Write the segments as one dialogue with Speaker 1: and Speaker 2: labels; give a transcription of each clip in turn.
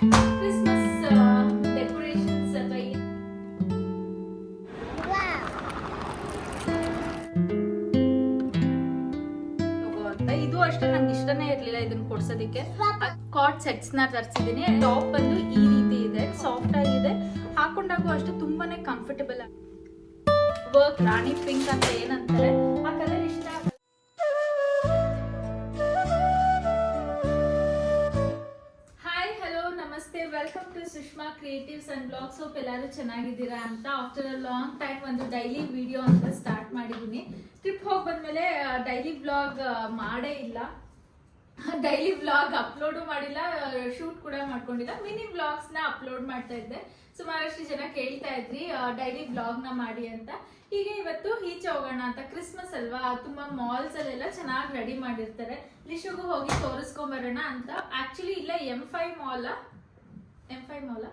Speaker 1: Christmas decorations ಅಥವಾ ಇದು ಅಷ್ಟೇ, ನಂಗೆ ಇಷ್ಟನೇ ಇರ್ಲಿಲ್ಲ ಇದನ್ನ ಕೊಡ್ಸೋದಕ್ಕೆ. ಕಾಟ್ ಸೆಟ್ಸ್ನ ತರಿಸಿದೀನಿ. ಟಾಪ್ ಬಂದು ಈ ರೀತಿ ಇದೆ ಸಾಫ್ಟ್ ಆಗಿದೆ. ಹಾಕೊಂಡಾಗೂ ಅಷ್ಟೇ ತುಂಬಾನೇ ಕಂಫರ್ಟಬಲ್ ವರ್ಕ್ ರಾಣಿ ಪಿಂಕ್ ಅಂತ ಏನಂತಾರೆ. Sushma creatives and vlogs hope ಎಲ್ಲರೂ ಚೆನ್ನಾಗಿದ್ದೀರಾ ಅಂತ ಆಫ್ಟರ್ ಅ ಲಾಂಗ್ ಟೈಮ್ ಒಂದು ಡೈಲಿ ವಿಡಿಯೋ ಅಂತ ಸ್ಟಾರ್ಟ್ ಮಾಡಿದ್ದೀನಿ ಟ್ರಿಪ್ ಹೋಗಿ ಬಂದಮೇಲೆ ಡೈಲಿ ಬ್ಲಾಗ್ ಮಾಡೇ ಇಲ್ಲ. ಡೈಲಿ ಬ್ಲಾಗ್ ಅಪ್ಲೋಡು ಮಾಡಿಲ್ಲ ಶೂಟ್ ಕೂಡ ಮಾಡ್ಕೊಂಡಿಲ್ಲ. ಮಿನಿ ಬ್ಲಾಗ್ಸ್ನ ಅಪ್ಲೋಡ್ ಮಾಡ್ತಾ ಇದ್ದೆ. ಸುಮಾರಷ್ಟು ಜನ ಕೇಳ್ತಾ ಇದ್ರಿ ಡೈಲಿ ಬ್ಲಾಗ್ನ ಮಾಡಿ ಅಂತ. ಹೀಗೆ ಇವತ್ತು ಈಚೆ ಹೋಗೋಣ ಅಂತ. ಕ್ರಿಸ್ಮಸ್ ಅಲ್ವಾ? ತುಂಬಾ ಮಾಲ್ಸ್ ಅಲ್ಲೆಲ್ಲ ಚೆನ್ನಾಗಿ ರೆಡಿ ಮಾಡಿರ್ತಾರೆ. ಲಿಶುಗೂ ಹೋಗಿ ತೋರಿಸ್ಕೊಂಬರೋಣ ಅಂತ. ಆಕ್ಚುಲಿ ಇಲ್ಲ M five mall M five mall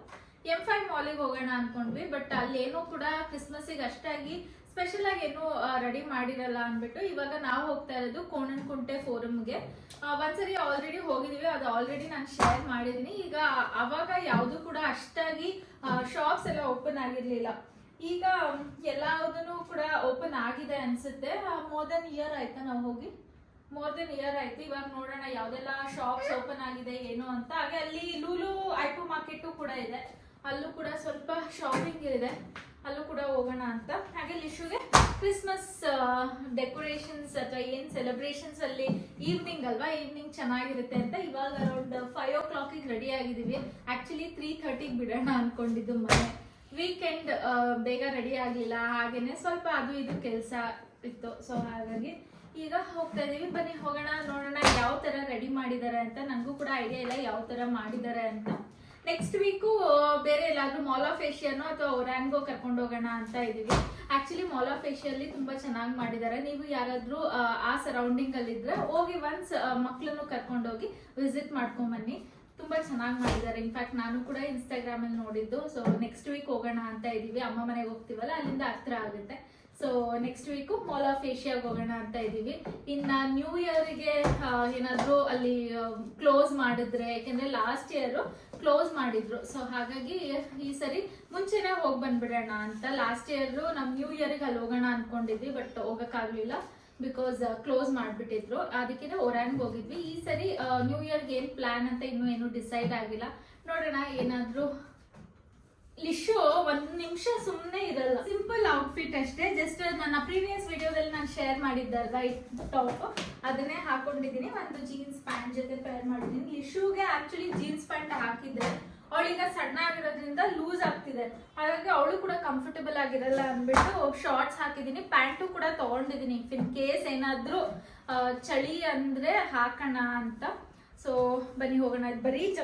Speaker 1: M five ಮಾಲಿಗೆ ಹೋಗೋಣ ಅನ್ಕೊಂಡ್ವಿ ಬಟ್ ಅಲ್ಲೇನೂ ಕೂಡ ಕ್ರಿಸ್ಮಸ್ಸಿಗೆ ಅಷ್ಟಾಗಿ ಸ್ಪೆಷಲ್ ಆಗಿ ಏನು ರೆಡಿ ಮಾಡಿರಲ್ಲ ಅಂದ್ಬಿಟ್ಟು ಇವಾಗ ನಾವು ಹೋಗ್ತಾ ಇರೋದು ಕೋಣನಕುಂಟೆ ಫೋರಮ್ಗೆ ಒಂದ್ಸರಿ ಆಲ್ರೆಡಿ ಹೋಗಿದೀವಿ, ಅದು ಆಲ್ರೆಡಿ ನಾನು ಶೇರ್ ಮಾಡಿದೀನಿ. ಈಗ ಅವಾಗ ಯಾವುದು ಕೂಡ ಅಷ್ಟಾಗಿ ಶಾಪ್ಸ್ ಎಲ್ಲ ಓಪನ್ ಆಗಿರ್ಲಿಲ್ಲ. ಈಗ ಎಲ್ಲದನ್ನು ಕೂಡ ಓಪನ್ ಆಗಿದೆ ಅನ್ಸುತ್ತೆ. ಮೋರ್ ದನ್ ಇಯರ್ ಆಯ್ತಾ ನಾವು ಹೋಗಿ? ಮೋರ್ ದೆನ್ ಇಯರ್ ಆಯ್ತು, ಇವಾಗ ನೋಡೋಣ ಯಾವ್ದೆಲ್ಲ ಶಾಪ್ಸ್ ಓಪನ್ ಆಗಿದೆ, ಏನು ಅಂತ. ಹಾಗೆ ಅಲ್ಲಿ ಲೂಲು ಐಪು ಮಾರ್ಕೆಟ್ ಕೂಡ ಇದೆ. ಅಲ್ಲೂ ಕೂಡ ಸ್ವಲ್ಪ ಶಾಪಿಂಗ್ ಇದೆ. ಅಲ್ಲೂ ಕೂಡ ಹೋಗೋಣ ಅಂತ. ಹಾಗೆ ಲಿಶುಗೆ ಕ್ರಿಸ್ಮಸ್ ಡೆಕೋರೇಷನ್ಸ್ ಅಥವಾ ಏನ್ ಸೆಲೆಬ್ರೇಷನ್ಸ್ ಅಲ್ಲಿ ಈವ್ನಿಂಗ್ ಅಲ್ವಾ? ಈವ್ನಿಂಗ್ ಚೆನ್ನಾಗಿರುತ್ತೆ ಅಂತ. ಇವಾಗ ಅರೌಂಡ್ ಫೈವ್ ಓ ಕ್ಲಾಕಿಗೆ ರೆಡಿ ಆಗಿದ್ದೀವಿ. ಆಕ್ಚುಲಿ ತ್ರೀ ಥರ್ಟಿಗೆ ಬಿಡೋಣ ಅನ್ಕೊಂಡಿದ್ದು ಮನೆ ವೀಕೆಂಡ್ ಬೇಗ ರೆಡಿ ಆಗಲಿಲ್ಲ. ಹಾಗೇನೆ ಸ್ವಲ್ಪ ಅದು ಇದು ಕೆಲಸ ಇತ್ತು. ಸೊ ಹಾಗಾಗಿ ಈಗ ಹೋಗ್ತಾ ಇದೀವಿ. ಬನ್ನಿ ಹೋಗೋಣ ನೋಡೋಣ ಯಾವ ತರ ರೆಡಿ ಮಾಡಿದ್ದಾರೆ ಅಂತ. ನನಗೂ ಕೂಡ ಐಡಿಯಾ ಇಲ್ಲ ಯಾವ ತರ ಮಾಡಿದ್ದಾರೆ ಅಂತ. ನೆಕ್ಸ್ಟ್ ವೀಕು ಬೇರೆ ಎಲ್ಲಾದ್ರೂ ಮಾಲ್ ಆಫ್ ಏಷಿಯಾನೋ ಅಥವಾ ಒರಾನ್ಗೋ ಕರ್ಕೊಂಡು ಹೋಗೋಣ ಅಂತ ಇದೀವಿ. ಆಕ್ಚುಲಿ ಮಾಲ್ ಆಫ್ ಏಷಿಯಲ್ಲಿ ತುಂಬಾ ಚೆನ್ನಾಗಿ ಮಾಡಿದ್ದಾರೆ ನೀವು ಯಾರಾದ್ರೂ ಆ, ಸರೌಂಡಿಂಗ್ ಅಲ್ಲಿ ಇದ್ರೆ ಹೋಗಿ ಒನ್ಸ್ ಮಕ್ಕಳನ್ನು ಕರ್ಕೊಂಡು ಹೋಗಿ ವಿಸಿಟ್ ಮಾಡ್ಕೊಂಡ್ ಬನ್ನಿ. ತುಂಬಾ ಚೆನ್ನಾಗಿ ಮಾಡಿದ್ದಾರೆ ಇನ್ಫ್ಯಾಕ್ಟ್ ನಾನು ಕೂಡ ಇನ್ಸ್ಟಾಗ್ರಾಮ್ ಅಲ್ಲಿ ನೋಡಿದ್ದು. ಸೊ ನೆಕ್ಸ್ಟ್ ವೀಕ್ ಹೋಗೋಣ ಅಂತ ಇದೀವಿ. ಅಮ್ಮ ಮನೆಗೆ ಹೋಗ್ತೀವಲ್ಲ ಅಲ್ಲಿಂದ ಹತ್ರ ಆಗುತ್ತೆ. So next week mall of ಏಷ್ಯಾಗೆ ಹೋಗೋಣ ಅಂತ ಇದ್ದೀವಿ ಇನ್ನ ನ್ಯೂ ಇಯರ್ಗೆ ಏನಾದರೂ ಅಲ್ಲಿ ಕ್ಲೋಸ್ ಮಾಡಿದ್ರೆ ಯಾಕೆಂದ್ರೆ ಲಾಸ್ಟ್ ಇಯರು ಕ್ಲೋಸ್ ಮಾಡಿದ್ರು. ಸೊ ಹಾಗಾಗಿ ಈ ಸರಿ ಮುಂಚೆನೇ ಹೋಗಿ ಬಂದ್ಬಿಡೋಣ ಅಂತ. ಲಾಸ್ಟ್ ಇಯರು ನಮ್ಮ ನ್ಯೂ ಇಯರ್ಗೆ ಅಲ್ಲಿ ಹೋಗೋಣ ಅಂದ್ಕೊಂಡಿದ್ವಿ ಬಟ್ ಹೋಗೋಕ್ಕಾಗಲಿಲ್ಲ ಬಿಕಾಸ್ ಕ್ಲೋಸ್ ಮಾಡ್ಬಿಟ್ಟಿದ್ರು. ಅದಕ್ಕೆ ಒರಾನ್ಗೆ ಹೋಗಿದ್ವಿ. ಈ ಸರಿ ನ್ಯೂ ಇಯರ್ಗೆ ಏನು ಪ್ಲಾನ್ ಅಂತ ಇನ್ನೂ ಏನು ಡಿಸೈಡ್ ಆಗಿಲ್ಲ. ನೋಡೋಣ, ಏನಾದ್ರೂ ಲಿಶು ಒಂದ್ ನಿಮಿಷ ಸುಮ್ಮನೆ ಇರಲ್ಲ. ಸಿಂಪಲ್ ಔಟ್ಫಿಟ್ ಅಷ್ಟೇ. ಜಸ್ಟ್ ನನ್ನ ಪ್ರೀವಿಯಸ್ ವಿಡಿಯೋದಲ್ಲಿ ನಾನು ಶೇರ್ ಮಾಡಿದ್ದಲ್ವಾ ಟಾಪ್ ಅದನ್ನೇ ಹಾಕೊಂಡಿದ್ದೀನಿ. ಒಂದು ಜೀನ್ಸ್ ಪ್ಯಾಂಟ್ ಜೊತೆ ಪೇರ್ ಮಾಡಿದ್ದೀನಿ. ಲಿಶುಗೆ ಆಕ್ಚುಲಿ ಜೀನ್ಸ್ ಪ್ಯಾಂಟ್ ಹಾಕಿದ್ರೆ ಅವಳೀಗ ಸಣ್ಣ ಆಗಿರೋದ್ರಿಂದ ಲೂಸ್ ಆಗ್ತಿದೆ. ಹಾಗಾಗಿ ಅವಳು ಕೂಡ ಕಂಫರ್ಟಬಲ್ ಆಗಿರಲ್ಲ ಅಂದ್ಬಿಟ್ಟು ಶಾರ್ಟ್ಸ್ ಹಾಕಿದ್ದೀನಿ. ಪ್ಯಾಂಟು ಕೂಡ ತಗೊಂಡಿದ್ದೀನಿ. ಇನ್ ಕೇಸ್ ಏನಾದ್ರೂ ಚಳಿ ಅಂದ್ರೆ ಹಾಕೋಣ ಅಂತ. ಸೊ ಬನ್ನಿ ಹೋಗೋಣ. ಬರೀ ಜ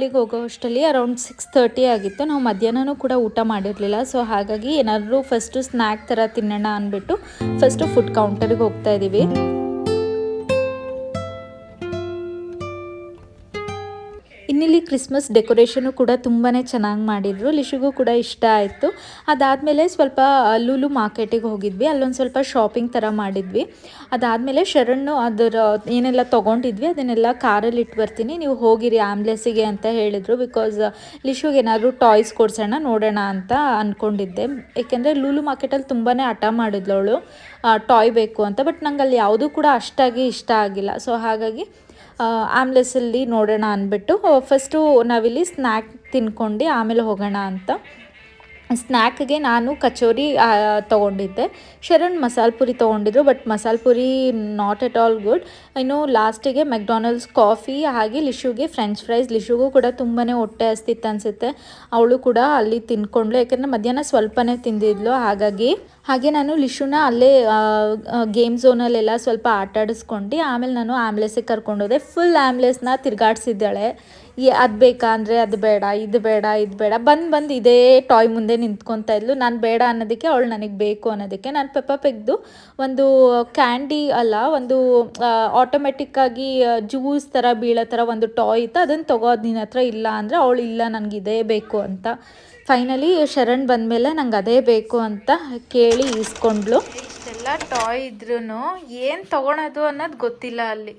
Speaker 2: ಮಾಲಿಗೆ ಹೋಗೋ ಅಷ್ಟರಲ್ಲಿ ಅರೌಂಡ್ ಸಿಕ್ಸ್ ತರ್ಟಿ ಆಗಿತ್ತು. ನಾವು ಮಧ್ಯಾಹ್ನನೂ ಕೂಡ ಊಟ ಮಾಡಿರಲಿಲ್ಲ. ಸೊ ಹಾಗಾಗಿ ಏನಾದರೂ ಫಸ್ಟು ಸ್ನ್ಯಾಕ್ ಥರ ತಿನ್ನೋಣ ಅಂದ್ಬಿಟ್ಟು ಫಸ್ಟು ಫುಡ್ ಕೌಂಟರ್ಗೆ ಹೋಗ್ತಾ ಇದ್ದೀವಿ. ಇನ್ನಿಲ್ಲಿ ಕ್ರಿಸ್ಮಸ್ ಡೆಕೋರೇಷನು ಕೂಡ ತುಂಬಾ ಚೆನ್ನಾಗಿ ಮಾಡಿದರು. ಲಿಶುಗೂ ಕೂಡ ಇಷ್ಟ ಆಯಿತು. ಅದಾದಮೇಲೆ ಸ್ವಲ್ಪ ಲೂಲು ಮಾರ್ಕೆಟಿಗೆ ಹೋಗಿದ್ವಿ. ಅಲ್ಲೊಂದು ಸ್ವಲ್ಪ ಶಾಪಿಂಗ್ ಥರ ಮಾಡಿದ್ವಿ. ಅದಾದಮೇಲೆ ಶರಣ್ಣು ಅದರ, ಏನೆಲ್ಲ ತೊಗೊಂಡಿದ್ವಿ, ಅದನ್ನೆಲ್ಲ ಕಾರಲ್ಲಿ ಇಟ್ಟು ಬರ್ತೀನಿ. ನೀವು ಹೋಗಿರಿ ಆ್ಯಂಬ್ಲೆನ್ಸಿಗೆ ಅಂತ ಹೇಳಿದರು. ಬಿಕಾಸ್ ಲಿಶುಗೆ ಏನಾದರೂ ಟಾಯ್ಸ್ ಕೊಡ್ಸೋಣ, ನೋಡೋಣ ಅಂತ ಅಂದ್ಕೊಂಡಿದ್ದೆ ಏಕೆಂದರೆ ಲೂಲು ಮಾರ್ಕೆಟಲ್ಲಿ ತುಂಬಾ ಹಠ ಮಾಡಿದ್ಲು ಅವಳು ಟಾಯ್ ಬೇಕು ಅಂತ. ಬಟ್ ನಂಗೆ ಅಲ್ಲಿ ಯಾವುದೂ ಕೂಡ ಅಷ್ಟಾಗಿ ಇಷ್ಟ ಆಗಿಲ್ಲ. ಸೊ ಹಾಗಾಗಿ ಆಮ್ಲೆಸಲ್ಲಿ ನೋಡೋಣ ಅಂದ್ಬಿಟ್ಟು ಫಸ್ಟು ನಾವಿಲ್ಲಿ ಸ್ನ್ಯಾಕ್ ತಿನ್ಕೊಂಡು ಆಮೇಲೆ ಹೋಗೋಣ ಅಂತ. ಸ್ನ್ಯಾಕ್ಗೆ ನಾನು ಕಚೋರಿ ತೊಗೊಂಡಿದ್ದೆ. Sharan masala puri ತೊಗೊಂಡಿದ್ರು, but masala puri not at all good ಇನ್ನು ಲಾಸ್ಟಿಗೆ ಮೆಕ್ಡೊನಲ್ಡ್ಸ್ ಕಾಫಿ, ಹಾಗೆ ಲಿಶುಗೆ ಫ್ರೆಂಚ್ ಫ್ರೈಸ್. ಲಿಶುಗೂ ಕೂಡ ತುಂಬಾ ಹೊಟ್ಟೆ ಹಸ್ತಿತ್ತು ಅನಿಸುತ್ತೆ. ಅವಳು ಕೂಡ ಅಲ್ಲಿ ತಿನ್ಕೊಂಡ್ಳು ಯಾಕೆಂದರೆ ಮಧ್ಯಾಹ್ನ ಸ್ವಲ್ಪನೇ ತಿಂದಿದ್ಲು, ಹಾಗಾಗಿ. ಹಾಗೆ ನಾನು ಲಿಶುನ ಅಲ್ಲೇ ಗೇಮ್ ಝೋನಲ್ಲೆಲ್ಲ ಸ್ವಲ್ಪ ಆಟಾಡಿಸ್ಕೊಂಡು. ಆಮೇಲೆ ನಾನು ಆ್ಯಂಬ್ಲೆಸ್ಸಿಗೆ ಕರ್ಕೊಂಡೋದೆ. ಫುಲ್ ಆ್ಯಂಬ್ಲೆಸ್ನ ತಿರ್ಗಾಡ್ಸಿದ್ದಾಳೆ.
Speaker 1: ಅದು ಬೇಕಾ ಅಂದರೆ ಅದು ಬೇಡ, ಇದು ಬೇಡ ಇದು ಬೇಡ. ಬಂದು ಬಂದು ಇದೇ ಟಾಯ್ ಮುಂದೆ ನಿಂತ್ಕೊತಾ ಇದ್ಲು. ನಾನು ಬೇಡ ಅನ್ನೋದಕ್ಕೆ ಅವಳು ನನಗೆ ಬೇಕು ಅನ್ನೋದಕ್ಕೆ ನಾನು ಪೆಪ್ಪ ಪೆಗ್ದು ಒಂದು ಕ್ಯಾಂಡಿ ಅಲ್ಲ, ಒಂದು ಆಟೋಮೆಟಿಕ್ಕಾಗಿ ಜ್ಯೂಸ್ ಥರ ಬೀಳೋ ಥರ ಒಂದು ಟಾಯ್ ಇತ್ತು. ಅದನ್ನು ತಗೋದು ನಿನ್ನ ಹತ್ರ ಇಲ್ಲ ಅಂದರೆ ಅವಳು ಇಲ್ಲ, ನನಗೆ ಇದೇ ಬೇಕು ಅಂತ. ಫೈನಲಿ ಶರಣ್ ಬಂದಮೇಲೆ ನಂಗೆ ಅದೇ ಬೇಕು ಅಂತ ಕೇಳಿ ಇಸ್ಕೊಂಡ್ಳು ಇಷ್ಟೆಲ್ಲ ಟಾಯ್ ಇದ್ರೂ ಏನು ತೊಗೊಳೋದು ಅನ್ನೋದು ಗೊತ್ತಿಲ್ಲ ಅಲ್ಲಿ.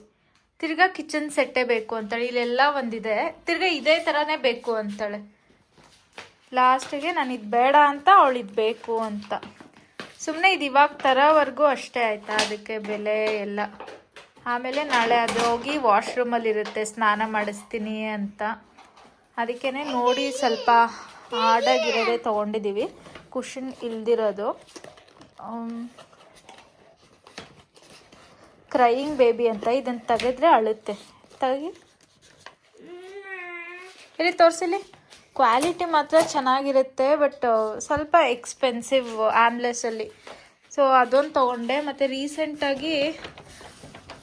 Speaker 1: ತಿರ್ಗಾ ಕಿಚನ್ ಸೆಟ್ಟೇ ಬೇಕು ಅಂತಾಳೆ. ಇಲ್ಲೆಲ್ಲ ಒಂದಿದೆ. ತಿರ್ಗಾ ಇದೇ ಥರನೇ ಬೇಕು ಅಂತಾಳೆ. ಲಾಸ್ಟಿಗೆ ನಾನು ಇದು ಬೇಡ ಅಂತ ಅವಳು ಇದು ಬೇಕು ಅಂತ. ಸುಮ್ಮನೆ ಇದು ಇವಾಗ ತರೋವರೆಗೂ ಅಷ್ಟೇ ಆಯಿತಾ ಅದಕ್ಕೆ ಬೆಲೆ ಎಲ್ಲ. ಆಮೇಲೆ ನಾಳೆ ಅದು ಹೋಗಿ ವಾಶ್ರೂಮಲ್ಲಿರುತ್ತೆ ಸ್ನಾನ ಮಾಡಿಸ್ತೀನಿ ಅಂತ. ಅದಕ್ಕೇ ನೋಡಿ ಸ್ವಲ್ಪ ಹಾರ್ಡಾಗಿರೋದೇ ತೊಗೊಂಡಿದ್ದೀವಿ. ಕುಷನ್ ಇಲ್ದಿರೋದು. ಕ್ರೈಯಿಂಗ್ ಬೇಬಿ ಅಂತ ಇದನ್ನು ತೆಗೆದ್ರೆ ಅಳುತ್ತೆ. ತೆಗಿ. ಇಲ್ಲಿ ತೋರಿಸಿಲಿ ಕ್ವಾಲಿಟಿ ಮಾತ್ರ ಚೆನ್ನಾಗಿರುತ್ತೆ ಬಟ್ ಸ್ವಲ್ಪ ಎಕ್ಸ್ಪೆನ್ಸಿವ್ ಆ್ಯಂಬ್ಲೆಸಲ್ಲಿ ಸೊ ಅದೊಂದು ತೊಗೊಂಡೆ. ಮತ್ತು ರೀಸೆಂಟಾಗಿ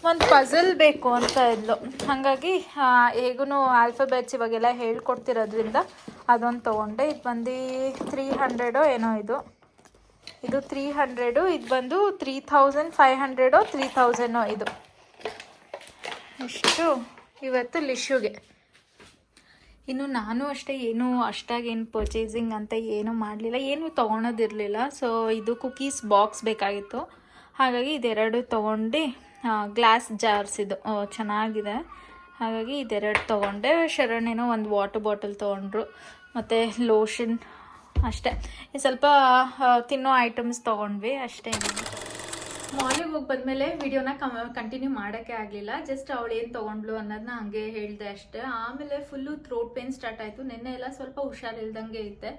Speaker 1: ಒಂದು ಪಝಲ್ ಬೇಕು ಅಂತ ಇದ್ಲು. ಹಾಗಾಗಿ ಹೇಗೂ ಆಲ್ಫಾಬೆಟ್ಸ್ ಇವಾಗೆಲ್ಲ ಹೇಳ್ಕೊಡ್ತಿರೋದ್ರಿಂದ ಅದೊಂದು ತೊಗೊಂಡೆ. ಇದು ಬಂದು ತ್ರೀ ಹಂಡ್ರೆಡೋ ಏನೋ ಇದು. ಇದು ತ್ರೀ ಹಂಡ್ರೆಡು ಇದು ಬಂದು ತ್ರೀ ಥೌಸಂಡ್ ಫೈವ್ ಹಂಡ್ರೆಡೋ ತ್ರೀ ಥೌಸಂಡೋ ಇದು. ಇಷ್ಟು ಇವತ್ತು ಲಿಶುಗೆ ಇನ್ನು ನಾನು ಅಷ್ಟೇ ಏನು ಅಷ್ಟಾಗೇನು ಪರ್ಚೇಸಿಂಗ್ ಅಂತ ಏನೂ ಮಾಡಲಿಲ್ಲ, ಏನು ತೊಗೊಳೋದಿರಲಿಲ್ಲ. ಸೊ ಇದು ಕುಕೀಸ್ ಬಾಕ್ಸ್ ಬೇಕಾಗಿತ್ತು. ಹಾಗಾಗಿ ಇದೆರಡು ತೊಗೊಂಡು ಗ್ಲಾಸ್ ಜಾರ್ಸ್ ಇದು ಚೆನ್ನಾಗಿದೆ. ಹಾಗಾಗಿ ಇದೆರಡು ತೊಗೊಂಡೆ, ಶರಣೇನೋ ಒಂದು ವಾಟರ್ ಬಾಟಲ್ ತೊಗೊಂಡ್ರು. ಮತ್ತು ಲೋಷನ್ ಅಷ್ಟೇ. ಸ್ವಲ್ಪ ತಿನ್ನೋ ಐಟಮ್ಸ್ ತೊಗೊಂಡ್ವಿ, ಅಷ್ಟೇ ಮಾರ್ನಿಂಗ್ ಹೋಗಿ ಬಂದಮೇಲೆ ವಿಡಿಯೋನ ಕಂಟಿನ್ಯೂ ಮಾಡೋಕ್ಕೆ ಆಗಲಿಲ್ಲ. ಜಸ್ಟ್ ಅವಳು ಏನು ತೊಗೊಂಡ್ಲು ಅನ್ನೋದನ್ನ ಹಂಗೆ ಹೇಳಿದೆ ಅಷ್ಟೇ. ಆಮೇಲೆ ಫುಲ್ಲು ಥ್ರೋಟ್ ಪೇನ್ ಸ್ಟಾರ್ಟ್ ಆಯಿತು. ನಿನ್ನೆ ಎಲ್ಲ ಸ್ವಲ್ಪ ಹುಷಾರಿಲ್ದಂಗೆ ಇದ್ದೆ.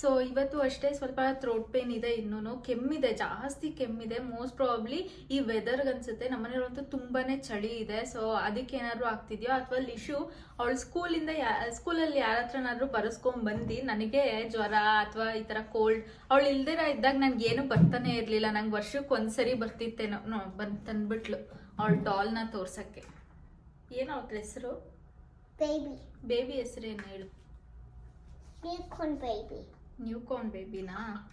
Speaker 1: ಸೊ ಇವತ್ತು ಅಷ್ಟೇ ಸ್ವಲ್ಪ ಥ್ರೋಟ್ ಪೇನ್ ಇದೆ ಇನ್ನೂ ಕೆಮ್ಮಿದೆ ಜಾಸ್ತಿ ಕೆಮ್ಮಿದೆ. ಮೋಸ್ಟ್ ಪ್ರಾಬ್ಲಿ ಈ ವೆದರ್ಗೆ ಅನ್ಸುತ್ತೆ. ನಮ್ಮನೇಲಂತೂ ತುಂಬಾನೇ ಚಳಿ ಇದೆ. ಸೊ ಅದಕ್ಕೆ ಏನಾದ್ರು ಆಗ್ತಿದ್ಯೋ ಅಥವಾ ಲಿಶು ಅವಳು ಸ್ಕೂಲಿಂದ ಯಾ ಸ್ಕೂಲಲ್ಲಿ ಯಾರ ಹತ್ರನಾದ್ರೂ ಬರೆಸ್ಕೊಂಡ್ ಬಂದು ನನಗೆ ಜ್ವರ ಅಥವಾ ಈ ಥರ ಕೋಲ್ಡ್ ಅವಳು ಇಲ್ದಿರ ಇದ್ದಾಗ ನನ್ಗೆ ಏನು ಬರ್ತಾನೆ ಇರಲಿಲ್ಲ. ನಂಗೆ ವರ್ಷಕ್ಕೆ ಒಂದ್ಸರಿ ಬರ್ತಿತ್ತೇನೋ ನೋ ಬಂದು ತಂದ್ಬಿಟ್ಲು ಅವಳು ಡಾಲ್ನ ತೋರ್ಸಕ್ಕೆ. ಏನು ಅವ್ರ ಹೆಸರು?
Speaker 3: ಬೇಬಿ
Speaker 1: ಬೇಬಿ ಹೆಸರು ಏನು ಹೇಳು?
Speaker 3: Unicorn baby.
Speaker 1: ಕೋನ್ ಬೇಬಿನಾ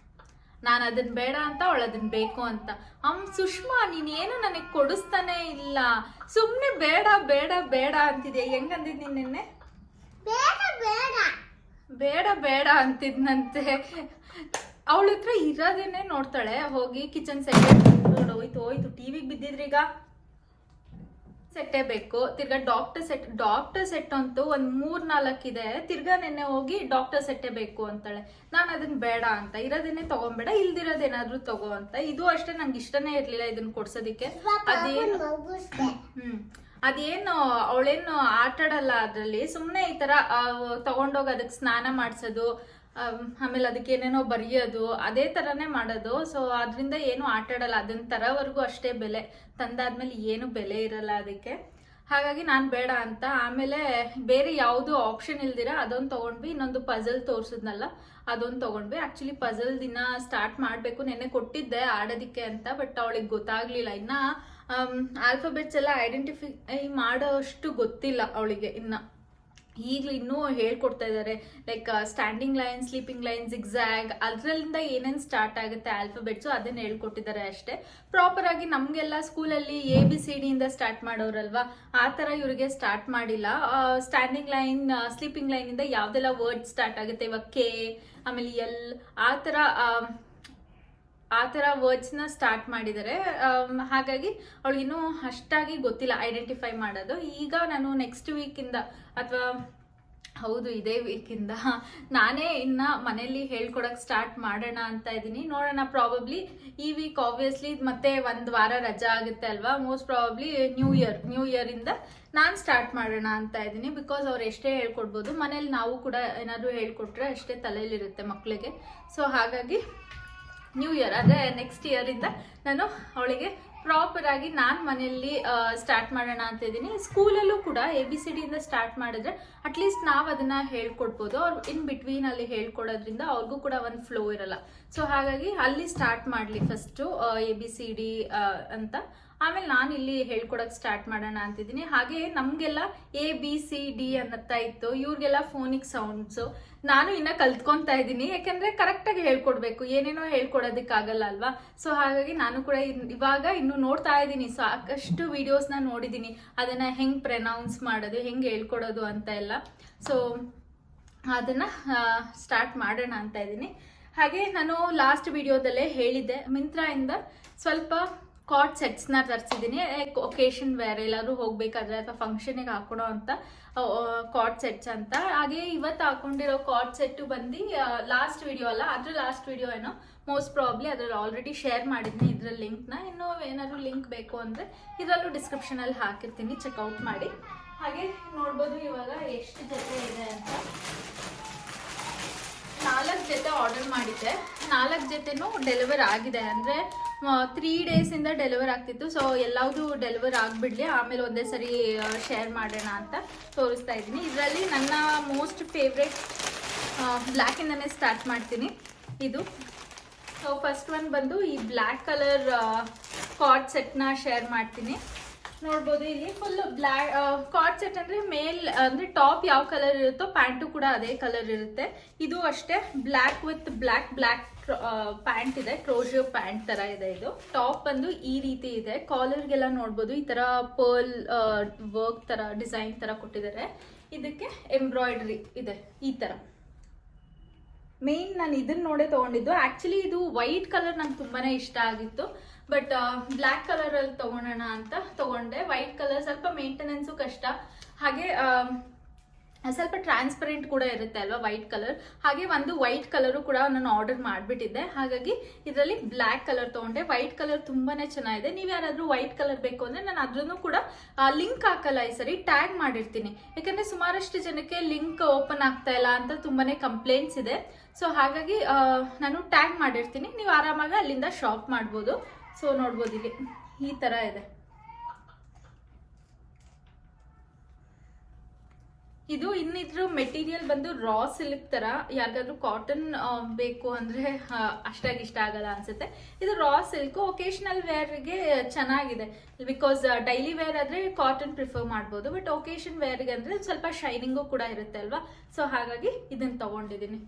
Speaker 1: ನಾನು ಅದನ್ನ ಬೇಡ ಅಂತ ಅವಳು ಅದನ್ನ ಬೇಕು ಅಂತ. ಅಮ್ ಸುಷ್ಮಾ ನೀನೇನು ನನಗೆ ಕೊಡಿಸ್ತಾನೆ ಇಲ್ಲ. ಸುಮ್ಮನೆ ಬೇಡ ಬೇಡ ಬೇಡ ಅಂತಿದ್ಯಾ? ಹೆಂಗಂದಿದ್ ನೀನ್ ನಿನ್ನೆ?
Speaker 3: Beda, beda.
Speaker 1: ಬೇಡ ಬೇಡ ಅಂತಿದ್ನಂತೆ. ಅವಳ ಹತ್ರ ಇರೋದೇನೆ ನೋಡ್ತಾಳೆ. ಹೋಗಿ ಕಿಚನ್ ಸೆಟ್ ಹೋಯ್ತು ಹೋಯ್ತು. ಟಿವಿಗೆ ಬಿದ್ದಿದ್ರೀಗ ಸೆಟ್ಟೇ ಬೇಕು. ತಿರ್ಗಾ ಡಾಕ್ಟರ್ ಸೆಟ್ ಡಾಕ್ಟರ್ ಸೆಟ್ ಅಂತೂ ಒಂದ್ ಮೂರ್ ನಾಲ್ಕಿದೆ ತಿರ್ಗಾ ನೆನ್ನೆ ಹೋಗಿ ಡಾಕ್ಟರ್ ಸೆಟ್ಟೇ ಬೇಕು ಅಂತಾಳೆ. ನಾನು ಅದನ್ನ ಬೇಡ ಅಂತ ಇರೋದೇನೆ ತಗೊಂಬೇಡ ಇಲ್ದಿರೋದೇನಾದ್ರೂ ತಗೋ ಅಂತ. ಇದು ಅಷ್ಟೇ ನಂಗೆ ಇಷ್ಟನೇ ಇರ್ಲಿಲ್ಲ ಇದನ್ನ ಕೊಡ್ಸೋದಿಕ್ಕೆ. ಅದೇನು ಹ್ಮ್. ಅದೇನು ಅವಳೇನು ಆಟಾಡಲ್ಲ ಅದ್ರಲ್ಲಿ ಸುಮ್ಮನೆ ಈ ತರ ಆ, ತಗೊಂಡೋಗಿ ಅದಕ್ಕೆ ಸ್ನಾನ ಮಾಡಿಸೋದು ಆಮೇಲೆ ಅದಕ್ಕೆ ಏನೇನೋ ಬರೆಯೋದು, ಅದೇ ಥರನೇ ಮಾಡೋದು. ಸೊ ಅದರಿಂದ ಏನು ಆಟಾಡಲ್ಲ ಅದನ್ನ ತರೋವರೆಗೂ ಅಷ್ಟೇ ಬೆಲೆ. ತಂದಾದ್ಮೇಲೆ ಏನು ಬೆಲೆ ಇರಲ್ಲ ಅದಕ್ಕೆ. ಹಾಗಾಗಿ ನಾನು ಬೇಡ ಅಂತ. ಆಮೇಲೆ ಬೇರೆ ಯಾವುದು ಆಪ್ಷನ್ ಇಲ್ದಿರ ಅದೊಂದು ತೊಗೊಂಡ್ವಿ. ಇನ್ನೊಂದು ಪಜಲ್ ತೋರಿಸಿದ್ನಲ್ಲ, ಅದೊಂದು ತೊಗೊಂಡ್ವಿ. ಆ್ಯಕ್ಚುಲಿ ಪಜಲ್ ದಿನ ಸ್ಟಾರ್ಟ್ ಮಾಡಬೇಕು, ನೆನ್ನೆ ಕೊಟ್ಟಿದ್ದೆ ಆಡೋದಕ್ಕೆ ಅಂತ ಬಟ್ ಅವಳಿಗೆ ಗೊತ್ತಾಗಲಿಲ್ಲ. ಇನ್ನು ಆಲ್ಫಬೆಟ್ಸ್ ಎಲ್ಲ ಐಡೆಂಟಿಫೈ ಮಾಡೋಷ್ಟು ಗೊತ್ತಿಲ್ಲ ಅವಳಿಗೆ ಇನ್ನ. ಈಗಲೂ ಇನ್ನೂ ಹೇಳ್ಕೊಡ್ತಾ ಇದ್ದಾರೆ like standing line sleeping line exact ಅದರಿಂದ ಏನೇನು ಸ್ಟಾರ್ಟ್ ಆಗುತ್ತೆ ಆಲ್ಫಬೆಟ್ಸು ಅದನ್ನ ಹೇಳ್ಕೊಟ್ಟಿದ್ದಾರೆ ಅಷ್ಟೇ. ಪ್ರಾಪರ್ ಆಗಿ ನಮಗೆಲ್ಲ ಸ್ಕೂಲಲ್ಲಿ ಎ ಬಿ ಸಿ ಡಿಯಿಂದ ಸ್ಟಾರ್ಟ್ ಮಾಡೋರಲ್ವಾ? ಆ ಥರ ಇವರಿಗೆ ಸ್ಟಾರ್ಟ್ ಮಾಡಿಲ್ಲ. ಸ್ಟ್ಯಾಂಡಿಂಗ್ ಲೈನ್ ಸ್ಲೀಪಿಂಗ್ ಲೈನಿಂದ ಯಾವುದೆಲ್ಲ ವರ್ಡ್ ಸ್ಟಾರ್ಟ್ ಆಗುತ್ತೆ? ಇವಾಗ ಕೆ ಆಮೇಲೆ ಎಲ್ ಆ ಥರ ಆ ಥರ ವರ್ಡ್ಸ್ನ ಸ್ಟಾರ್ಟ್ ಮಾಡಿದ್ದಾರೆ ಆಮ್, ಹಾಗಾಗಿ ಅವಳಿಗಿನ್ನೂ ಅಷ್ಟಾಗಿ ಗೊತ್ತಿಲ್ಲ ಐಡೆಂಟಿಫೈ ಮಾಡೋದು. ಈಗ ನಾನು ನೆಕ್ಸ್ಟ್ ವೀಕಿಂದ ಅಥವಾ ಹೌದು ಇದೇ ವೀಕಿಂದ ನಾನೇ ಇನ್ನ ಮನೇಲಿ ಹೇಳ್ಕೊಡಕ್ ಸ್ಟಾರ್ಟ್ ಮಾಡೋಣ ಅಂತ ಇದ್ದೀನಿ. ನೋಡೋಣ ಪ್ರಾಬಬ್ಲಿ ಈ ವೀಕ್ ಆಬ್ವಿಯಸ್ಲಿ ಮತ್ತೆ ಒಂದು ವಾರ ರಜಾ ಆಗುತ್ತೆ ಅಲ್ವಾ? Most probably new year new ಇಯರಿಂದ ನಾನು ಸ್ಟಾರ್ಟ್ ಮಾಡೋಣ ಅಂತ ಇದ್ದೀನಿ. ಬಿಕಾಸ್ ಅವ್ರು ಎಷ್ಟೇ ಹೇಳ್ಕೊಡ್ಬೋದು ಮನೇಲಿ ನಾವು ಕೂಡ ಏನಾದರೂ ಹೇಳ್ಕೊಟ್ರೆ ಅಷ್ಟೇ ತಲೆಯಲ್ಲಿರುತ್ತೆ ಮಕ್ಕಳಿಗೆ ಸೊ ಹಾಗಾಗಿ ನ್ಯೂ ಇಯರ್ ಅಂದರೆ ನೆಕ್ಸ್ಟ್ ಇಯರಿಂದ ನಾನು ಅವಳಿಗೆ ಪ್ರಾಪರ್ ಆಗಿ ನಾನು ಮನೆಯಲ್ಲಿ ಸ್ಟಾರ್ಟ್ ಮಾಡೋಣ ಅಂತ ಇದ್ದೀನಿ. ಸ್ಕೂಲಲ್ಲೂ ಕೂಡ ಎ ಬಿ ಸಿ ಡಿಯಿಂದ ಸ್ಟಾರ್ಟ್ ಮಾಡಿದ್ರೆ ಅಟ್ಲೀಸ್ಟ್ ನಾವು ಅದನ್ನು ಹೇಳ್ಕೊಡ್ಬೋದು. ಅವ್ರು ಇನ್ ಬಿಟ್ವೀನ್ ಅಲ್ಲಿ ಹೇಳ್ಕೊಡೋದ್ರಿಂದ ಅವ್ರಿಗೂ ಕೂಡ ಒಂದು ಫ್ಲೋ ಇರಲ್ಲ. ಸೊ ಹಾಗಾಗಿ ಅಲ್ಲಿ ಸ್ಟಾರ್ಟ್ ಮಾಡಲಿ first A B C D ಅಂತ ಆಮೇಲೆ ನಾನು ಇಲ್ಲಿ ಹೇಳ್ಕೊಡಕ್ ಸ್ಟಾರ್ಟ್ ಮಾಡೋಣ ಅಂತಿದ್ದೀನಿ. ಹಾಗೆ ನಮಗೆಲ್ಲ ಎ ಬಿ ಸಿ ಡಿ ಅನ್ನತ್ತಾ ಇತ್ತು. ಇವ್ರಿಗೆಲ್ಲ ಫೋನಿಕ್ ಸೌಂಡ್ಸು ನಾನು ಇನ್ನ ಕಲ್ತ್ಕೊಂತಾ ಇದ್ದೀನಿ. ಯಾಕಂದ್ರೆ ಕರೆಕ್ಟಾಗಿ ಹೇಳ್ಕೊಡ್ಬೇಕು. ಏನೇನೋ ಹೇಳ್ಕೊಡೋದಕ್ಕಾಗಲ್ಲ ಅಲ್ವಾ? ಸೊ ಹಾಗಾಗಿ ನಾನು ಕೂಡ ಇವಾಗ ಇನ್ನು ನೋಡ್ತಾ ಇದ್ದೀನಿ. ಸಾಕಷ್ಟು ವಿಡಿಯೋಸ್ನ ನೋಡಿದ್ದೀನಿ. ಅದನ್ನ ಹೆಂಗೆ ಪ್ರೆನೌನ್ಸ್ ಮಾಡೋದು, ಹೆಂಗೆ ಹೇಳ್ಕೊಡೋದು ಅಂತ ಎಲ್ಲ. ಸೊ ಅದನ್ನ ಸ್ಟಾರ್ಟ್ ಮಾಡೋಣ ಅಂತ ಇದ್ದೀನಿ. ಹಾಗೆ ನಾನು ಲಾಸ್ಟ್ ವಿಡಿಯೋದಲ್ಲೇ ಹೇಳಿದ್ದೆ. ಮಿಂತ್ರಾಯಿಂದ ಸ್ವಲ್ಪ ಕಾಟ್ ಸೆಟ್ಸ್ನ ತರಿಸಿದ್ದೀನಿ ಒಕೇಶನ್ ವೇರ್ ಎಲ್ಲಾದರೂ ಹೋಗಬೇಕಾದ್ರೆ ಅಥವಾ ಫಂಕ್ಷನಿಗೆ ಹಾಕೊಳೋ ಅಂತ ಕಾಟ್ ಸೆಟ್ಸ್ ಅಂತ. ಹಾಗೆ ಇವತ್ತು ಹಾಕೊಂಡಿರೋ ಕಾಟ್ ಸೆಟ್ಟು ಬಂದು ಲಾಸ್ಟ್ ವಿಡಿಯೋ ಅಲ್ಲ ಅದ್ರ ಲಾಸ್ಟ್ ವಿಡಿಯೋ ಏನೋ ಮೋಸ್ಟ್ ಪ್ರಾಬ್ಲಿ ಅದ್ರಲ್ಲಿ ಆಲ್ರೆಡಿ ಶೇರ್ ಮಾಡಿದ್ದೀನಿ ಇದ್ರ ಲಿಂಕ್ನ ಇನ್ನೂ ಏನಾದರೂ ಲಿಂಕ್ ಬೇಕು ಅಂದರೆ ಇದರಲ್ಲೂ ಡಿಸ್ಕ್ರಿಪ್ಷನಲ್ಲಿ ಹಾಕಿರ್ತೀನಿ. ಚೆಕ್ಔಟ್ ಮಾಡಿ. ಹಾಗೆ ನೋಡ್ಬೋದು ಇವಾಗ ಎಷ್ಟು ಜೊತೆ ಇದೆ ಅಂತ. ನಾಲ್ಕು ಜೊತೆ ಆರ್ಡರ್ ಮಾಡಿದ್ದೆ. ನಾಲ್ಕು ಜೊತೆನೂ ಡೆಲಿವರ್ ಆಗಿದೆ. ಅಂದರೆ ತ್ರೀ ಡೇಸಿಂದ ಡೆಲಿವರ್ ಆಗ್ತಿತ್ತು. ಸೊ ಎಲ್ಲವುದು ಡೆಲಿವರ್ ಆಗಿಬಿಡ್ಲಿ. ಆಮೇಲೆ ಒಂದೇ ಸರಿ ಶೇರ್ ಮಾಡೋಣ ಅಂತ ತೋರಿಸ್ತಾ ಇದ್ದೀನಿ. ಇದರಲ್ಲಿ ನನ್ನ ಮೋಸ್ಟ್ ಫೇವ್ರೆಟ್ ಬ್ಲ್ಯಾಕಿಂದನೇ ಸ್ಟಾರ್ಟ್ ಮಾಡ್ತೀನಿ. ಇದು. ಸೊ ಫಸ್ಟ್ ಒನ್ ಬಂದು ಈ ಬ್ಲ್ಯಾಕ್ ಕಲರ್ ಕಾರ್ಡ್ ಸೆಟ್ನ ಶೇರ್ ಮಾಡ್ತೀನಿ. ನೋಡ್ಬೋದು ಇಲ್ಲಿ ಫುಲ್ ಬ್ಲ್ಯಾಕ್ ಕಾಟ್ ಸೆಟ್ ಅಂದರೆ ಮೇಲ್, ಅಂದರೆ ಟಾಪ್ ಯಾವ ಕಲರ್ ಇರುತ್ತೋ ಪ್ಯಾಂಟು ಕೂಡ ಅದೇ ಕಲರ್ ಇರುತ್ತೆ. ಇದು ಅಷ್ಟೇ. Black with black black pant ಇದೆ ಕ್ರೋಶಿಯ ಪ್ಯಾಂಟ್ ತರ ಇದೆ ಇದು. ಟಾಪ್ ಬಂದು ಈ ರೀತಿ ಇದೆ. ಕಾಲರ್ಗೆಲ್ಲ ನೋಡ್ಬೋದು, ಈ ತರ ಪರ್ಲ್ ವರ್ಕ್ ತರ ಡಿಸೈನ್ ತರ ಕೊಟ್ಟಿದ್ದಾರೆ. ಇದಕ್ಕೆ ಎಂಬ್ರಾಯ್ಡ್ರಿ ಇದೆ, ಈ ತರ. ಮೇನ್ ನಾನು ಇದನ್ನ ನೋಡೇ ತಗೊಂಡಿದ್ದು. ಆಕ್ಚುಲಿ ಇದು ವೈಟ್ ಕಲರ್ ನಂಗೆ ತುಂಬಾನೇ ಇಷ್ಟ ಆಗಿತ್ತು. ಬಟ್ ಬ್ಲ್ಯಾಕ್ ಕಲರ್ ಅಲ್ಲಿ ತಗೊಳೋಣ ಅಂತ ತಗೊಂಡೆ. ವೈಟ್ ಕಲರ್ ಸ್ವಲ್ಪ ಮೇಂಟೆನೆನ್ಸು ಕಷ್ಟ. ಹಾಗೆ ಸ್ವಲ್ಪ ಟ್ರಾನ್ಸ್ಪರೆಂಟ್ ಕೂಡ ಇರುತ್ತೆ ಅಲ್ವಾ ವೈಟ್ ಕಲರ್ ಹಾಗೆ ಒಂದು ವೈಟ್ ಕಲರು ಕೂಡ ನಾನು ಆರ್ಡರ್ ಮಾಡಿಬಿಟ್ಟಿದ್ದೆ. ಹಾಗಾಗಿ ಇದರಲ್ಲಿ ಬ್ಲ್ಯಾಕ್ ಕಲರ್ ತೊಗೊಂಡೆ. ವೈಟ್ ಕಲರ್ ತುಂಬಾ ಚೆನ್ನಾಗಿದೆ. ನೀವು ಯಾರಾದರೂ ವೈಟ್ ಕಲರ್ ಬೇಕು ಅಂದರೆ ನಾನು ಅದ್ರೂ ಕೂಡ ಲಿಂಕ್ ಹಾಕಲ್ಲ ಈ ಸರಿ. ಟ್ಯಾಗ್ ಮಾಡಿರ್ತೀನಿ. ಯಾಕಂದರೆ ಸುಮಾರಷ್ಟು ಜನಕ್ಕೆ ಲಿಂಕ್ ಓಪನ್ ಆಗ್ತಾ ಇಲ್ಲ ಅಂತ ತುಂಬಾ ಕಂಪ್ಲೇಂಟ್ಸ್ ಇದೆ. ಸೊ ಹಾಗಾಗಿ ನಾನು ಟ್ಯಾಗ್ ಮಾಡಿರ್ತೀನಿ. ನೀವು ಆರಾಮಾಗಿ ಅಲ್ಲಿಂದ ಶಾಪ್ ಮಾಡ್ಬೋದು. ಸೊ ನೋಡ್ಬೋದು ಇಲ್ಲಿ. ಈ ಥರ ಇದೆ. ಇದು ಇನ್ನಿದ್ರ ಮೆಟೀರಿಯಲ್ ಬಂದು ರಾ ಸಿಲ್ಕ್ ತರ, ಯಾರಿಗಾದ್ರೂ ಕಾಟನ್ ಬೇಕು ಅಂದ್ರೆ ಅಷ್ಟಾಗಿ ಇಷ್ಟ ಆಗಲ್ಲ ಅನ್ಸುತ್ತೆ. ಇದು ರಾ ಸಿಲ್ಕ್ ಒಕೇಶನಲ್ ವೇರ್ಗೆ ಚೆನ್ನಾಗಿದೆ. ಬಿಕಾಸ್ ಡೈಲಿ ವೇರ್ ಆದ್ರೆ ಕಾಟನ್ ಪ್ರಿಫರ್ ಮಾಡ್ಬೋದು ಬಟ್ ಒಕೇಶನ್ ವೇರ್ಗೆ ಅಂದ್ರೆ ಸ್ವಲ್ಪ ಶೈನಿಂಗು ಕೂಡ ಇರುತ್ತೆ ಅಲ್ವಾ? ಸೊ ಹಾಗಾಗಿ ಇದನ್ನ ತಗೊಂಡಿದ್ದೀನಿ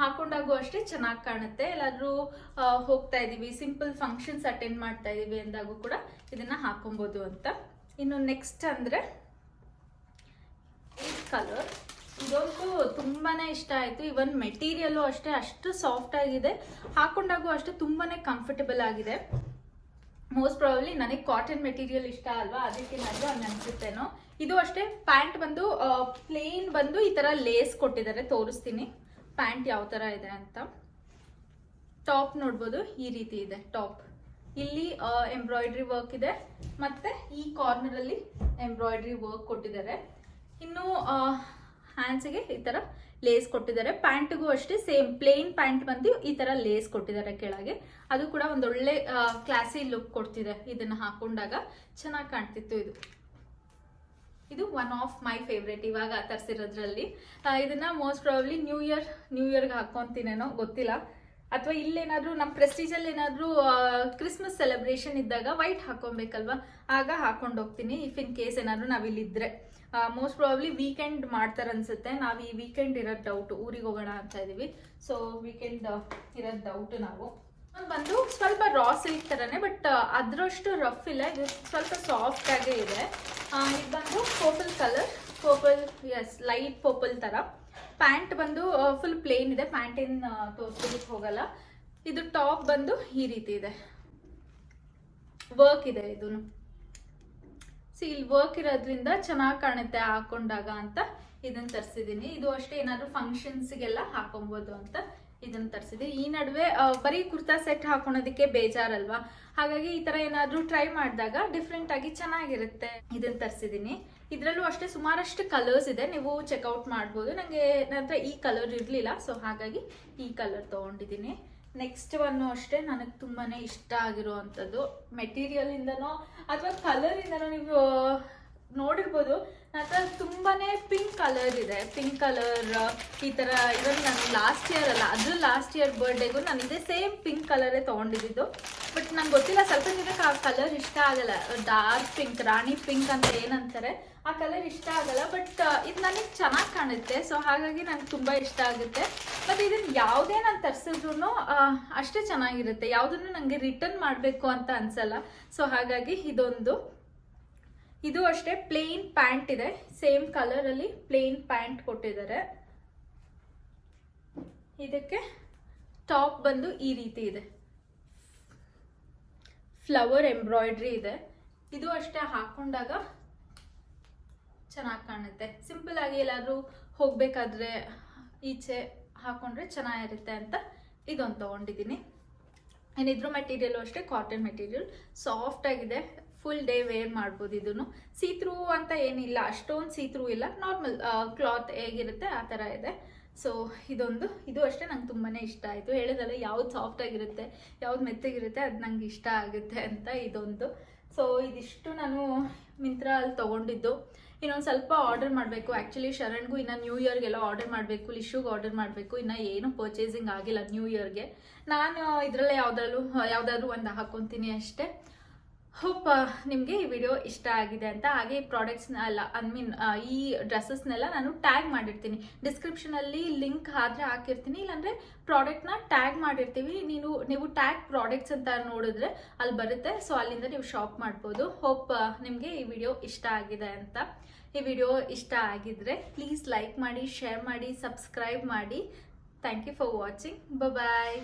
Speaker 1: ಹಾಕೊಂಡಾಗೂ ಅಷ್ಟೇ ಚೆನ್ನಾಗಿ ಕಾಣುತ್ತೆ. ಎಲ್ಲಾದ್ರೂ ಹೋಗ್ತಾ ಇದೀವಿ ಸಿಂಪಲ್ ಫಂಕ್ಷನ್ಸ್ ಅಟೆಂಡ್ ಮಾಡ್ತಾ ಇದೀವಿ ಅಂದಾಗೂ ಕೂಡ ಇದನ್ನ ಹಾಕೊಬೋದು ಅಂತ. ಇನ್ನು ನೆಕ್ಸ್ಟ್ ಅಂದ್ರೆ ಈ ಕಲರ್ ಇದಂತೂ ತುಂಬಾನೇ ಇಷ್ಟ ಆಯಿತು. ಇವನ್ ಮೆಟೀರಿಯಲ್ಲು ಅಷ್ಟೇ ಅಷ್ಟು ಸಾಫ್ಟ್ ಆಗಿದೆ. ಹಾಕೊಂಡಾಗೂ ಅಷ್ಟೇ ತುಂಬಾನೇ ಕಂಫರ್ಟಬಲ್ ಆಗಿದೆ. ಮೋಸ್ಟ್ ಪ್ರಾಬಬ್ಲಿ ನನಗೆ ಕಾಟನ್ ಮೆಟೀರಿಯಲ್ ಇಷ್ಟ ಅಲ್ವಾ? ಅದಕ್ಕೆ ನನಗೆ ಹಂಗೆ ಅನಿಸುತ್ತೇನೋ. ಇದು ಅಷ್ಟೇ, ಪ್ಯಾಂಟ್ ಬಂದು ಪ್ಲೇನ್ ಬಂದು ಈ ತರ ಲೇಸ್ ಕೊಟ್ಟಿದ್ದಾರೆ. ತೋರಿಸ್ತೀನಿ. ಪ್ಯಾಂಟ್ ಯಾವ ತರ ಇದೆ ಅಂತ. ಟಾಪ್ ನೋಡ್ಬೋದು, ಈ ರೀತಿ ಇದೆ ಟಾಪ್ ಇಲ್ಲಿ ಎಂಬ್ರಾಯ್ಡ್ರಿ ವರ್ಕ್ ಇದೆ. ಮತ್ತೆ ಈ ಕಾರ್ನರ್ ಅಲ್ಲಿ ಎಂಬ್ರಾಯ್ಡ್ರಿ ವರ್ಕ್ ಕೊಟ್ಟಿದ್ದಾರೆ. ಇನ್ನು ಹ್ಯಾಂಡ್ಸ್ಗೆ ಈ ತರ ಲೇಸ್ ಕೊಟ್ಟಿದ್ದಾರೆ. ಪ್ಯಾಂಟ್ಗೂ ಅಷ್ಟೇ ಸೇಮ್ ಪ್ಲೇನ್ ಪ್ಯಾಂಟ್ ಬಂದು ಈ ತರ ಲೇಸ್ ಕೊಟ್ಟಿದ್ದಾರೆ ಕೆಳಗೆ. ಅದು ಕೂಡ ಒಂದೊಳ್ಳೆ ಕ್ಲಾಸಿ ಲುಕ್ ಕೊಡ್ತಿದೆ ಇದನ್ನ ಹಾಕೊಂಡಾಗ. ಚೆನ್ನಾಗಿ ಕಾಣ್ತಿತ್ತು ಇದು. ಇದು ಒನ್ ಆಫ್ ಮೈ ಫೇವ್ರೇಟ್ ಇವಾಗ ತರಿಸಿರೋದ್ರಲ್ಲಿ. ಇದನ್ನ most probably new year new ಇಯರ್ಗೆ ಹಾಕೊಂತೀನೇನೋ ಗೊತ್ತಿಲ್ಲ. ಅಥವಾ ಇಲ್ಲೇನಾದ್ರೂ ನಮ್ಮ ಪ್ರೆಸ್ಟೀಜಲ್ಲಿ ಏನಾದರೂ ಕ್ರಿಸ್ಮಸ್ ಸೆಲೆಬ್ರೇಷನ್ ಇದ್ದಾಗ ವೈಟ್ ಹಾಕೊಬೇಕಲ್ವಾ? ಆಗ ಹಾಕೊಂಡು ಹೋಗ್ತೀನಿ ಇಫ್ ಇನ್ ಕೇಸ್ ಏನಾದರೂ ನಾವಿಲ್ಲಿದ್ರೆ. ಮೋಸ್ಟ್ ಪ್ರಾಬ್ಲಿ ವೀಕೆಂಡ್ ಮಾಡ್ತಾರೆ ಅನ್ಸುತ್ತೆ. ನಾವು ಈ ವೀಕೆಂಡ್ ಇರೋದು ಡೌಟ್ ಊರಿಗೆ ಹೋಗೋಣ ಅಂತ ಇದೀವಿ. ಸೊ ವೀಕೆಂಡ್ ಇರೋದು ಡೌಟ್ ನಾವು. ಬಂದು ಸ್ವಲ್ಪ ರಾ ಸಿಲ್ಕ್ ತರನೇ ಬಟ್ ಅದರಷ್ಟು ರಫ್ ಇಲ್ಲ. ಇದು ಸ್ವಲ್ಪ ಸಾಫ್ಟ್ ಆಗೇ ಇದೆ. ಇದು ಬಂದು purple colour purple as light purple ತರ. ಪ್ಯಾಂಟ್ ಬಂದು ಫುಲ್ ಪ್ಲೇನ್ ಇದೆ. ಪ್ಯಾಂಟ್ ಏನ್ ತೋರ್ಸೋದಕ್ಕೆ ಹೋಗಲ್ಲ. ಇದು ಟಾಪ್ ಬಂದು ಈ ರೀತಿ ಇದೆ. ವರ್ಕ್ ಇದೆ ಇದನ್ನು ಸಿ ಇಲ್ಲಿ ವರ್ಕ್ ಇರೋದ್ರಿಂದ ಚೆನ್ನಾಗಿ ಕಾಣುತ್ತೆ ಹಾಕೊಂಡಾಗ ಅಂತ ಇದನ್ನ ತರಿಸಿದ್ದೀನಿ ಇದು ಅಷ್ಟೇ ಏನಾದ್ರು ಫಂಕ್ಷನ್ಸ್ಗೆಲ್ಲ ಹಾಕೊಬೋದು ಅಂತ ಇದನ್ನ ತರಿಸಿದ್ದೀನಿ ಈ ನಡುವೆ ಬರೀ ಕುರ್ತಾ ಸೆಟ್ ಹಾಕೊಳೋದಕ್ಕೆ ಬೇಜಾರಲ್ವಾ? ಹಾಗಾಗಿ ಈ ತರ ಏನಾದ್ರೂ ಟ್ರೈ ಮಾಡಿದಾಗ ಡಿಫ್ರೆಂಟ್ ಆಗಿ ಚೆನ್ನಾಗಿರುತ್ತೆ ಇದನ್ನ ತರಿಸಿದ್ದೀನಿ ಇದರಲ್ಲೂ ಅಷ್ಟೇ ಸುಮಾರಷ್ಟು ಕಲರ್ಸ್ ಇದೆ. ನೀವು ಚೆಕ್ಔಟ್ ಮಾಡ್ಬೋದು. ನನಗೆ ನನ್ನ ಈ ಕಲರ್ ಇರಲಿಲ್ಲ. ಸೊ ಹಾಗಾಗಿ ಈ ಕಲರ್ ತೊಗೊಂಡಿದ್ದೀನಿ ನೆಕ್ಸ್ಟ್ ಒನ್ನು ಅಷ್ಟೇ ನನಗೆ ತುಂಬಾನೇ ಇಷ್ಟ ಆಗಿರುವಂಥದ್ದು ಮೆಟೀರಿಯಲ್ ಇಂದನೋ ಅಥವಾ ಕಲರ್ ಇಂದನೋ ನೀವು ನೋಡಿರ್ಬೋದು. ನನ್ನ ಹತ್ರ ತುಂಬಾನೇ ಪಿಂಕ್ ಕಲರ್ ಇದೆ. ಪಿಂಕ್ ಕಲರ್ ಈ ತರ ಇವನ್ ನಾನು ಲಾಸ್ಟ್ ಇಯರ್ ಅಲ್ಲ, ಅದು ಲಾಸ್ಟ್ ಇಯರ್ ಬರ್ಡೇಗೂ ನಾನು ಇದೇ ಸೇಮ್ ಪಿಂಕ್ ಕಲರೇ ತೊಗೊಂಡಿದ್ದು. ಬಟ್ ನಂಗೆ ಗೊತ್ತಿಲ್ಲ, ಸ್ವಲ್ಪ ಜನಕ್ಕೆ ಆ ಕಲರ್ ಇಷ್ಟ ಆಗಲ್ಲ. ಡಾರ್ಕ್ ಪಿಂಕ್ ರಾಣಿ ಪಿಂಕ್ ಅಂತ ಏನಂತಾರೆ, ಆ ಕಲರ್ ಇಷ್ಟ ಆಗಲ್ಲ. ಬಟ್ ಇದು ನನಗೆ ಚೆನ್ನಾಗಿ ಕಾಣುತ್ತೆ. ಸೊ ಹಾಗಾಗಿ ನಂಗೆ ತುಂಬ ಇಷ್ಟ ಆಗುತ್ತೆ. ಮತ್ತು ಇದನ್ನು ಯಾವುದೇ ನಾನು ತರಿಸಿದ್ರು ಅಷ್ಟೇ ಚೆನ್ನಾಗಿರುತ್ತೆ. ಯಾವುದನ್ನು ನನಗೆ ರಿಟರ್ನ್ ಮಾಡಬೇಕು ಅಂತ ಅನ್ಸಲ್ಲ. ಸೊ ಹಾಗಾಗಿ ಇದೊಂದು. ಇದು ಅಷ್ಟೇ ಪ್ಲೇನ್ ಪ್ಯಾಂಟ್ ಇದೆ. ಸೇಮ್ ಕಲರಲ್ಲಿ ಪ್ಲೇನ್ ಪ್ಯಾಂಟ್ ಕೊಟ್ಟಿದ್ದಾರೆ. ಇದಕ್ಕೆ ಟಾಪ್ ಬಂದು ಈ ರೀತಿ ಇದೆ. ಫ್ಲವರ್ ಎಂಬ್ರಾಯ್ಡ್ರಿ ಇದೆ. ಇದು ಅಷ್ಟೇ ಹಾಕೊಂಡಾಗ ಚೆನ್ನಾಗಿ ಕಾಣುತ್ತೆ. ಸಿಂಪಲ್ ಆಗಿ ಎಲ್ಲಾದರೂ ಹೋಗಬೇಕಾದ್ರೆ ಈಚೆ ಹಾಕೊಂಡ್ರೆ ಚೆನ್ನಾಗಿರುತ್ತೆ ಅಂತ ಇದೊಂದು ತೊಗೊಂಡಿದ್ದೀನಿ. ಏನಿದ್ರು ಇದ್ರ ಮೆಟೀರಿಯಲು ಅಷ್ಟೇ ಕಾಟನ್ ಮೆಟೀರಿಯಲ್ ಸಾಫ್ಟ್ ಆಗಿದೆ. ಫುಲ್ ಡೇ ವೇರ್ ಮಾಡ್ಬೋದು ಇದನ್ನು. ಸೀತ್ರೂ ಅಂತ ಏನಿಲ್ಲ. ಅಷ್ಟೊಂದು ಸೀತ್ರೂ ಇಲ್ಲ. ನಾರ್ಮಲ್ ಕ್ಲಾತ್ ಹೇಗಿರುತ್ತೆ, ಆ ಥರ ಇದೆ. ಸೊ ಇದೊಂದು, ಇದು ಅಷ್ಟೇ ನಂಗೆ ತುಂಬಾ ಇಷ್ಟ ಆಯಿತು. ಹೇಳಿದಲ್ಲ ಯಾವ್ದು ಸಾಫ್ಟ್ ಆಗಿರುತ್ತೆ, ಯಾವ್ದು ಮೆತ್ತಗಿರುತ್ತೆ, ಅದು ನಂಗೆ ಇಷ್ಟ ಆಗುತ್ತೆ ಅಂತ ಇದೊಂದು. ಸೊ ಇದಿಷ್ಟು ನಾನು ಮಿಂತ್ರ ಅಲ್ಲಿ ತೊಗೊಂಡಿದ್ದು. ಇನ್ನೊಂದು ಸ್ವಲ್ಪ ಆರ್ಡರ್ ಮಾಡಬೇಕು. ಆ್ಯಕ್ಚುಲಿ ಶರಣ್ಗೂ ಇನ್ನು ನ್ಯೂ ಇಯರ್ಗೆಲ್ಲ ಆರ್ಡರ್ ಮಾಡಬೇಕು ಲಿಶುಗೆ ಆರ್ಡರ್ ಮಾಡಬೇಕು. ಇನ್ನು ಏನು ಪರ್ಚೇಸಿಂಗ್ ಆಗಿಲ್ಲ ನ್ಯೂ ಇಯರ್ಗೆ ನಾನು ಇದರಲ್ಲೇ ಯಾವುದಾದ್ರು ಯಾವುದಾದ್ರೂ ಒಂದು ಹಾಕ್ಕೊತೀನಿ ಅಷ್ಟೇ. ಹೋಪ್ ನಿಮಗೆ ಈ ವಿಡಿಯೋ ಇಷ್ಟ ಆಗಿದೆ ಅಂತ. ಹಾಗೆ ಈ ಪ್ರಾಡಕ್ಟ್ಸ್ನ ಅಲ್ಲ ಐ ಮೀನ್ ಈ ಡ್ರೆಸ್ಸಸ್ನೆಲ್ಲ ನಾನು ಟ್ಯಾಗ್ ಮಾಡಿರ್ತೀನಿ. ಡಿಸ್ಕ್ರಿಪ್ಷನಲ್ಲಿ ಲಿಂಕ್ ಆದರೆ ಹಾಕಿರ್ತೀನಿ. ಇಲ್ಲಾಂದರೆ ಪ್ರಾಡಕ್ಟ್ನ ಟ್ಯಾಗ್ ಮಾಡಿರ್ತೀವಿ. ನೀನು, ನೀವು ಟ್ಯಾಗ್ ಪ್ರಾಡಕ್ಟ್ಸ್ ಅಂತ ನೋಡಿದ್ರೆ ಅಲ್ಲಿ ಬರುತ್ತೆ. ಸೊ ಅಲ್ಲಿಂದ ನೀವು ಶಾಪ್ ಮಾಡ್ಬೋದು. ಹೋಪ್ ನಿಮಗೆ ಈ ವಿಡಿಯೋ ಇಷ್ಟ ಆಗಿದೆ ಅಂತ. ಈ ವಿಡಿಯೋ ಇಷ್ಟ ಆಗಿದ್ರೆ ಪ್ಲೀಸ್ ಲೈಕ್ ಮಾಡಿ ಶೇರ್ ಮಾಡಿ ಸಬ್ಸ್ಕ್ರೈಬ್ ಮಾಡಿ. Thank you for watching bye